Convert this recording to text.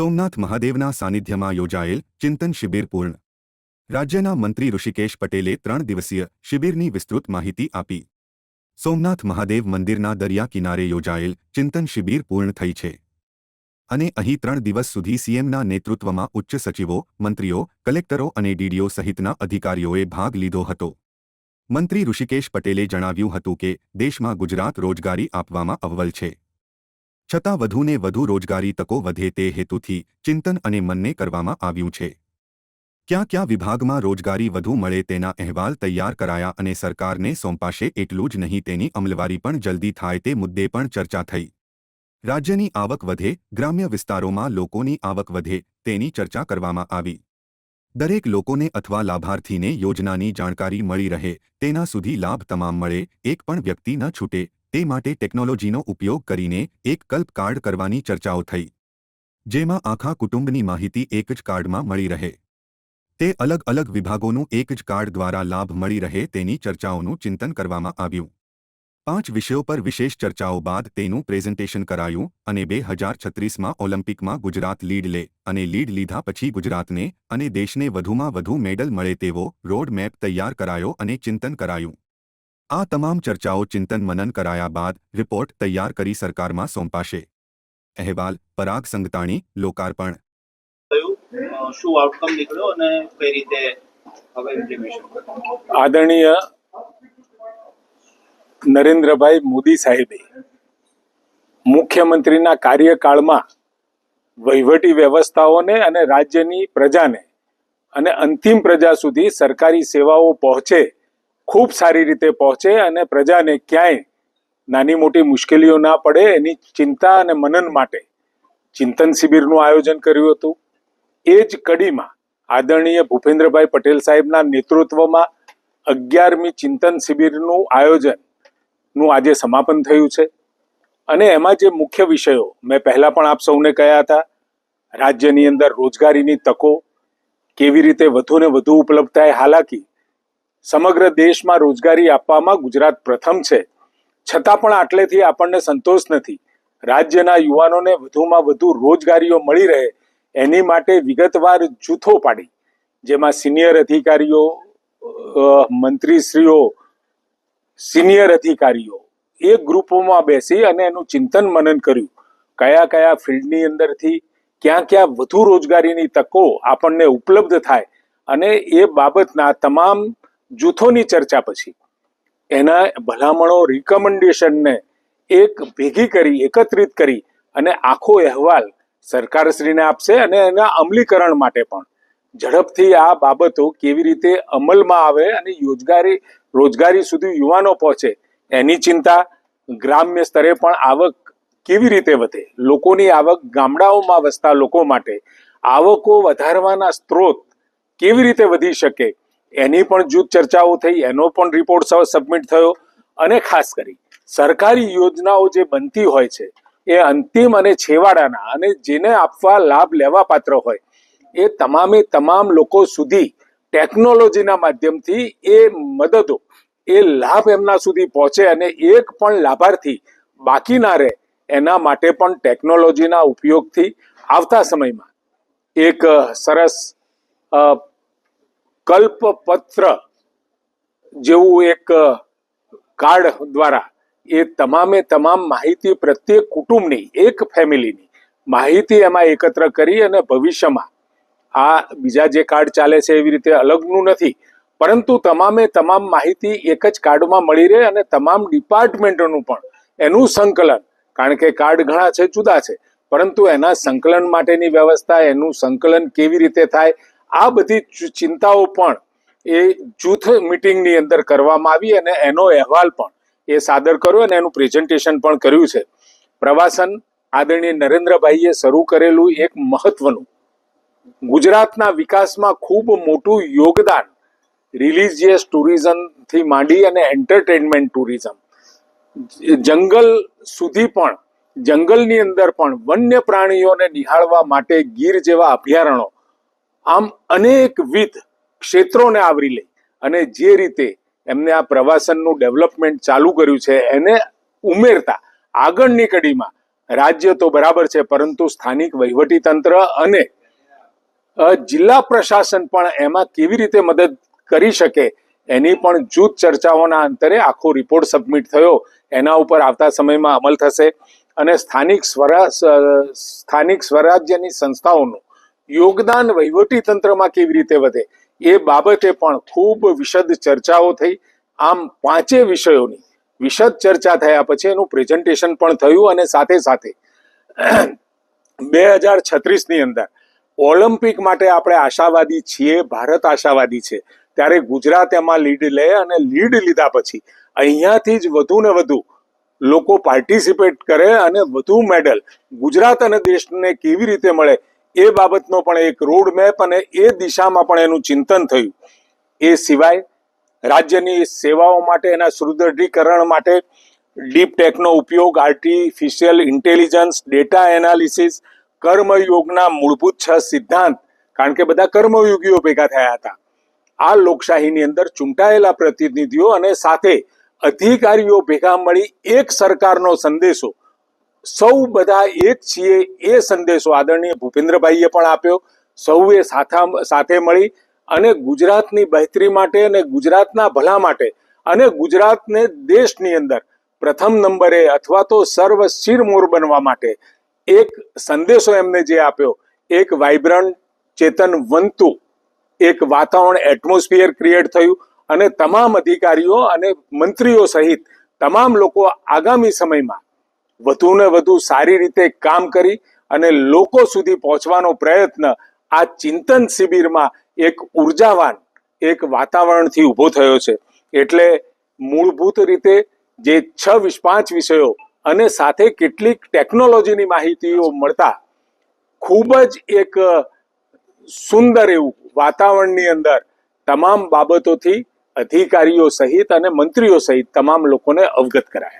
સોમનાથ મહાદેવના સાનિધ્યમાં યોજાયેલ ચિંતન શિબિર પૂર્ણ. રાજ્યના મંત્રી ઋષિકેશ પટેલે ત્રણ દિવસીય શિબિરની વિસ્તૃત માહિતી આપી. સોમનાથ મહાદેવ મંદિરના દરિયા કિનારે યોજાયેલ ચિંતન શિબિર પૂર્ણ થઈ છે. અને અહીં ત્રણ દિવસ સુધી સીએમના નેતૃત્વમાં ઉચ્ચ સચિવો, મંત્રીઓ, કલેક્ટરો અને ડીડીઓ સહિતના અધિકારીઓએ ભાગ લીધો હતો. મંત્રી ઋષિકેશ પટેલે જણાવ્યું હતું કે, દેશમાં ગુજરાત રોજગારી આપવામાં અવ્વલ છે. છતાં વધુને વધુ રોજગારી તકો વધે તે હેતુથી ચિંતન અને મનને કરવામાં આવ્યું છે. ક્યાં ક્યાં વિભાગમાં રોજગારી વધુ મળે તેના અહેવાલ તૈયાર કરાયા અને સરકારને સોંપાશે એટલું જ નહીં તેની અમલવારી પણ જલ્દી થાય તે મુદ્દે પણ ચર્ચા થઈ. રાજ્યની આવક વધે, ગ્રામ્ય વિસ્તારોમાં લોકોની આવક વધે તેની ચર્ચા કરવામાં આવી. દરેક લોકોને અથવા લાભાર્થીને યોજનાની જાણકારી મળી રહે તેના સુધી લાભ તમામ મળે, એક પણ વ્યક્તિ ન છૂટે તે માટે ટેકનોલોજીનો ઉપયોગ કરીને એક કલ્પ કાર્ડ કરવાની ચર્ચાઓ થઈ, જેમાં આખા કુટુંબની માહિતી એક જ કાર્ડમાં મળી રહે. તે અલગ અલગ વિભાગોનું એક જ કાર્ડ દ્વારા લાભ મળી રહે તેની ચર્ચાઓનું ચિંતન કરવામાં આવ્યું. પાંચ વિષયો પર વિશેષ ચર્ચાઓ બાદ તેનું પ્રેઝન્ટેશન કરાયું અને બે હજાર છત્રીસમાં ઓલિમ્પિકમાં ગુજરાત લીડ લે અને લીડ લીધા પછી ગુજરાતને અને દેશને વધુમાં વધુ મેડલ મળે તેવો રોડ મેપ તૈયાર કરાયો અને ચિંતન કરાયું. આ તમામ ચર્ચાઓ ચિંતન મનન કરાયા બાદ રિપોર્ટ તૈયાર કરી સરકારમાં સોંપાશે. અહેવાલ પરાગ સંગતાણી લોકાર્પણ. શું આઉટકમ નીકળ્યો અને કઈ રીતે હવે ઇમ્પ્લિમેશન આદરણીય નરેન્દ્રભાઈ મોદી સાહેબે મુખ્યમંત્રીના કાર્યકાળમાં વહીવટી વ્યવસ્થાઓને અને રાજ્યની પ્રજાને અને અંતિમ પ્રજા સુધી સરકારી સેવાઓ પહોંચે ખૂબ સારી રીતે પહોંચે અને પ્રજાને ક્યાંય નાની મોટી મુશ્કેલીઓ ના પડે એની ચિંતા અને મનન માટે ચિંતન શિબિરનું આયોજન કર્યું હતું. એ જ કડીમાં આદરણીય ભૂપેન્દ્રભાઈ પટેલ સાહેબના નેતૃત્વમાં અગિયારમી ચિંતન શિબિરનું આયોજનનું આજે સમાપન થયું છે. અને એમાં જે મુખ્ય વિષયો મેં પહેલાં પણ આપ સૌને કહ્યા હતા, રાજ્યની અંદર રોજગારીની તકો, કેવી રીતે વધુ ને વધુ ઉપલબ્ધ થાય, હાલાકી સમગ્ર દેશમાં રોજગારી આપવામાં ગુજરાત પ્રથમ છે. છતાં પણ આટલેથી આપણને સંતોષ નથી. રાજ્યના યુવાનોને વધુમાં વધુ રોજગારીઓ મળી રહે એની માટે વિગતવાર જૂથો પાડી, જેમાં સિનિયર અધિકારીઓ મંત્રીશ્રીઓ, સિનિયર અધિકારીઓ, એ ગ્રુપોમાં બેસી અને એનું ચિંતન મનન કર્યું. કયા કયા ફિલ્ડની અંદરથી ક્યાં ક્યાં વધુ રોજગારીની તકો આપણને ઉપલબ્ધ થાય અને એ બાબતના તમામ જૂથોની ચર્ચા પછી. એના ભલામણો રિકમેન્ડેશનને એક ભેગી કરી, એકત્રિત કરી અને આખો અહેવાલ સરકારશ્રીને આપશે અને એના અમલીકરણ માટે પણ. ઝડપથી આ બાબતો કેવી રીતે અમલમાં આવે અને યોજગારી, રોજગારી સુધી યુવાનો પહોંચે એની ચિંતા ગ્રામ્ય સ્તરે પણ આવક કેવી રીતે વધે? લોકોની આવક ગામડાઓમાં વસતા લોકો માટે આવકો વધારવાના સ્ત્રોત કેવી રીતે વધી શકે? એની પણ જૂથ ચર્ચાઓ થઈ, એનો પણ રિપોર્ટ સબમિટ થયો. અને ખાસ કરી, સરકારી યોજનાઓ જે બનતી હોય છે, એ અંતિમ અને છેવાડાના અને જેને આપવા લાભ લેવા પાત્ર હોય, એ તમામે તમામ લોકો સુધી ટેકનોલોજીના માધ્યમથી એ મદદો, એ લાભ એમના સુધી પહોંચે અને એક પણ લાભાર્થી બાકી ના રહે, એના માટે પણ ટેકનોલોજીના ઉપયોગથી આવતા સમયમાં એક સરસ કલ્પપત્ર જેવું એક કાર્ડ દ્વારા એ તમામે તમામ માહિતી પ્રત્યેક કુટુંબની, એક ફેમિલીની માહિતી એમાં એકત્ર કરી અને ભવિષ્યમાં આ બીજા જે કાર્ડ ચાલે છે એવી રીતે અલગનું નથી. પરંતુ તમામે તમામ માહિતી એક જ કાર્ડમાં મળી રહે અને તમામ ડિપાર્ટમેન્ટોનું પણ એનું સંકલન, કારણ કે કાર્ડ ઘણા છે, જુદા છે. પરંતુ એના સંકલન માટેની વ્યવસ્થા, એનું સંકલન કેવી રીતે થાય આ બધી ચિંતાઓ પણ એ જૂથ મિટિંગની અંદર કરવામાં આવી અને એનો અહેવાલ પણ એ સાદર કર્યો અને એનું પ્રેઝન્ટેશન પણ કર્યું છે. પ્રવાસન આદરણીય નરેન્દ્રભાઈએ શરૂ કરેલું એક મહત્વનું. ગુજરાતના વિકાસમાં ખૂબ મોટું યોગદાન રિલિજિયસ ટુરિઝમથી માંડી અને એન્ટરટેનમેન્ટ ટુરિઝમ. જંગલ સુધી પણ, જંગલની અંદર પણ વન્ય પ્રાણીઓને નિહાળવા માટે ગીર જેવા અભયારણ્યો આમ અનેકવિધ ક્ષેત્રોને આવરી લઈ અને જે રીતે એમને આ પ્રવાસનનું ડેવલપમેન્ટ ચાલુ કર્યું છે, એને ઉમેરતા આગળની કડીમાં રાજ્ય તો બરાબર છે, પરંતુ સ્થાનિક વહીવટી તંત્ર અને જિલ્લા પ્રશાસન પણ એમાં કેવી રીતે મદદ કરી શકે એની પણ જૂથ ચર્ચાઓના અંતરે આખો રિપોર્ટ સબમિટ થયો. એના ઉપર આવતા સમયમાં અમલ થશે અને સ્થાનિક સ્વરા સ્થાનિક સ્વરાજ્યની સંસ્થાઓનું યોગદાન વહીવટી તંત્રમાં કેવી રીતે વધે? એ બાબતે પણ ખૂબ વિશદ ચર્ચાઓ થઈ. આમ પાંચે વિષયોની વિશદ ચર્ચા થયા પછી એનું પ્રેઝન્ટેશન પણ થયું અને સાથે સાથે બે હજાર છત્રીસની અંદર ઓલિમ્પિક માટે આપણે આશાવાદી છીએ, ભારત આશાવાદી છે. ત્યારે ગુજરાત એમાં લીડ લે અને લીડ લીધા પછી અહીંયાથી જ વધુ ને વધુ લોકો પાર્ટિસિપેટ કરે અને વધુ મેડલ ગુજરાત અને દેશને કેવી રીતે મળે એ બાબતનો પણ એક રોડમેપ અને એ દિશામાં પણ એનું ચિંતન થયું. એ સિવાય રાજ્યની સેવાઓ માટે એના સુદૃઢીકરણ માટે ડીપ ટેકનો ઉપયોગ આર્ટિફિશિયલ ઇન્ટેલિજન્સ ડેટા એનાલિસિસ કર્મયોગના મૂળભૂત છ સિદ્ધાંત, કારણ કે બધા કર્મયોગીઓ ભેગા થયા હતા. આ લોકશાહીની અંદર ચૂંટાયેલા પ્રતિનિધિઓ અને સાથે અધિકારીઓ ભેગા મળી એક સરકારનો સંદેશો સૌ બધા એક છીએ એ સંદેશો આદરણીય ભૂપેન્દ્રભાઈએ પણ આપ્યો. સૌએ સાથા સાથે મળી અને ગુજરાતની બહેતરી માટે અને ગુજરાતના ભલા માટે અને ગુજરાતને દેશની અંદર પ્રથમ નંબરે અથવા તો સર્વ શિરમોર બનવા માટે એક સંદેશો એમને જે આપ્યો. એક વાઇબ્રન્ટ, ચેતનવંતુ, એક વાતાવરણ એટમોસ્ફિયર ક્રિએટ થયું અને તમામ અધિકારીઓ અને મંત્રીઓ સહિત તમામ લોકો આગામી સમયમાં વધુ ને વધુ સારી રીતે કામ કરી અને લોકો સુધી પહોંચવાનો પ્રયત્ન આ ચિંતન શિબિરમાં એક ઉર્જાવાન એક વાતાવરણથી ઊભો થયો છે. એટલે મૂળભૂત રીતે જે છ પાંચ વિષયો અને સાથે કેટલીક ટેકનોલોજીની માહિતીઓ મળતા ખૂબ જ એક સુંદર એવું વાતાવરણની અંદર તમામ બાબતોથી અધિકારીઓ સહિત અને મંત્રીઓ સહિત તમામ લોકોને અવગત કરાયા.